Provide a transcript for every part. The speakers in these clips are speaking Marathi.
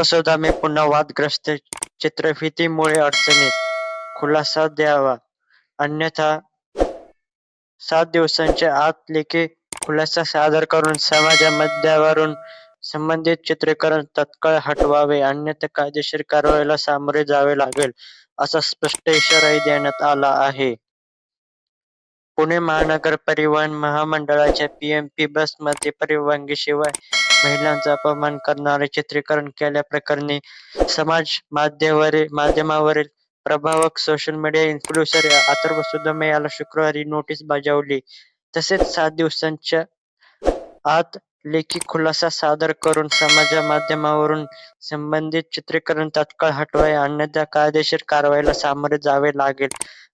अथर्व पुन्हा वादग्रस्त चित्रफितीमुळे अडचणीत, खुलासा द्यावा. अन्यथा सात दिवसांच्या आत लेखी खुलासा सादर करून समाजमाध्यमावरून संबंधित चित्रीकरण तत्काळ हटवावे. अन्यथा कायदेशीर कारवाईला सामोरे जावे लागेल असा स्पष्ट इशाराही देण्यात आला आहे. पुणे महानगर परिवहन महामंडळाच्या पीएमपी बसमध्ये परवानगीशिवाय महिलांचा अपमान करणारे चित्रीकरण केल्याप्रकरणी समाज माध्यमावरील माध्यमावरील प्रभावक social media influencer Atharva Sudame याला शुक्रवारी नोटीस बजावली. तसेच सात दिवसांच्या आत लेखी खुलासा सादर करून समाज माध्यमावरून संबंधित चित्रीकरण तत्काळ हटवाय अन्यथा कायदेशीर कारवाईला सामोरे जावे लागेल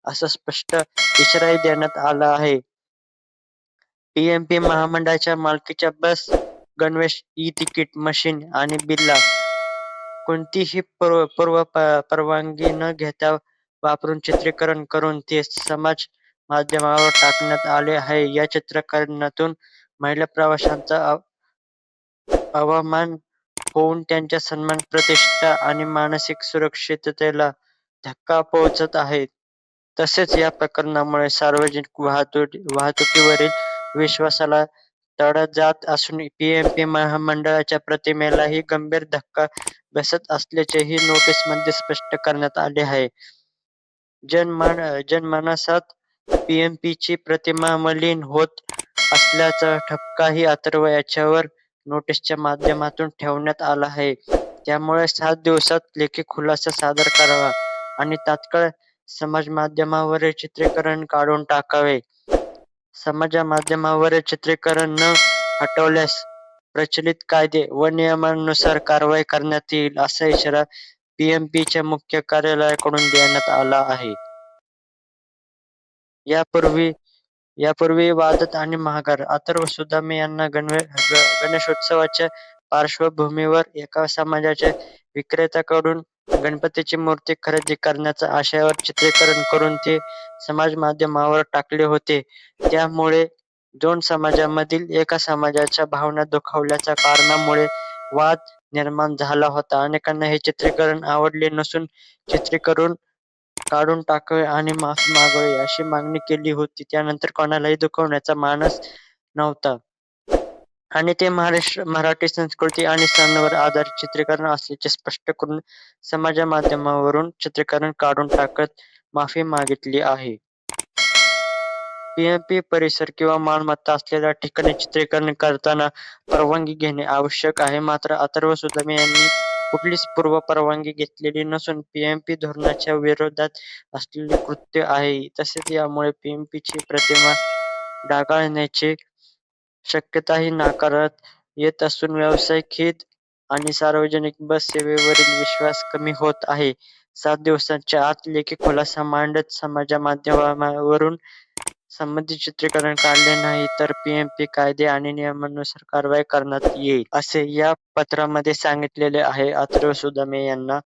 असा स्पष्ट इशाराही देण्यात आला आहे. पीएमपी महामंडळाच्या मालकीच्या बस गणवेश ई तिकीट मशीन आणि बिल्ला कोणतीही पूर्व पूर्व परवानगी न घेता वापरून चित्रीकरण करून ते समाज माध्यमावर टाकण्यात आले आहे. या चित्रकरणातून महिला प्रवाशांचा अवमान होऊन त्यांच्या सन्मान प्रतिष्ठा आणि मानसिक सुरक्षिततेला धक्का पोहोचत आहे. तसेच या प्रकरणामुळे सार्वजनिक वाहतूक वाहतुकीवरील विश्वासाला तडा जात असून पीएमपी महामंडळाच्या प्रतिमेलाही गंभीर धक्का बसत असल्याचेही नोटीसमध्ये स्पष्ट करण्यात आले आहे. जनमान जनमानसात पीएमपीची प्रतिमा मलिन होत असल्याचा ठपकाही अथर्व याच्यावर नोटीसच्या माध्यमातून ठेवण्यात आला आहे. त्यामुळे सात दिवसात लेखी खुलासा सादर करावा आणि तात्काळ समाज माध्यमावरील चित्रीकरण काढून टाकावे. समाज माध्यमावरील चित्रीकरण न हटवल्यास प्रचलित कायदे व नियमानुसार कारवाई करण्यात येईल असा इशारा पीएमपीच्या मुख्य कार्यालयाकडून देण्यात आला आहे. यापूर्वी यापूर्वी वादत आणि महागार अथर्व सुदामे यांना गणवे गणेशोत्सवाच्या पार्श्वभूमीवर एका समाजाच्या विक्रेत्याकडून गणपतीची मूर्ती खरेदी करण्याच्या आशयावर चित्रीकरण करून ते समाज माध्यमावर टाकले होते. त्यामुळे दोन समाजामधील एका समाजाच्या भावना दुखावल्याच्या कारणामुळे वाद निर्माण झाला होता. अनेकांना हे चित्रीकरण आवडले नसून चित्रीकरण काढून टाकावे आणि माफी मागावी अशी मागणी केली होती. त्यानंतर कोणालाही दुखवण्याचा मानस नव्हता. आणि ते महाराष्ट्र मराठी संस्कृती आणि सणांवर आधारित चित्रीकरण असल्याचे स्पष्ट करून समाज माध्यमावरून चित्रीकरण काढून टाकत माफी मागितली आहे. पीएमपी परिसर किंवा मालमत्ता असलेल्या ठिकाणी चित्रीकरण करताना परवानगी घेणे आवश्यक आहे. मात्र अथर्व सुदामे यांनी कुठलीच पूर्व परवानगी घेतलेली नसून पीएमपी धोरणाच्या विरोधात असलेले कृत्य आहे. तसेच यामुळे पीएमपीची प्रतिमा डागाळण्याचे शक्यताही नाकारत येत असून व्यावसायिक हित आणि सार्वजनिक बस सेवेवरील विश्वास कमी होत आहे. सात दिवसांच्या आत लेखी खुलासा मांडत समाजा माध्यमावरून संबंधित चित्रीकरण काढले नाही तर पीएमपी कायदे आणि नियमानुसार कारवाई करण्यात येईल असे या पत्रामध्ये सांगितलेले आहे. अथर्व सुदामे यांना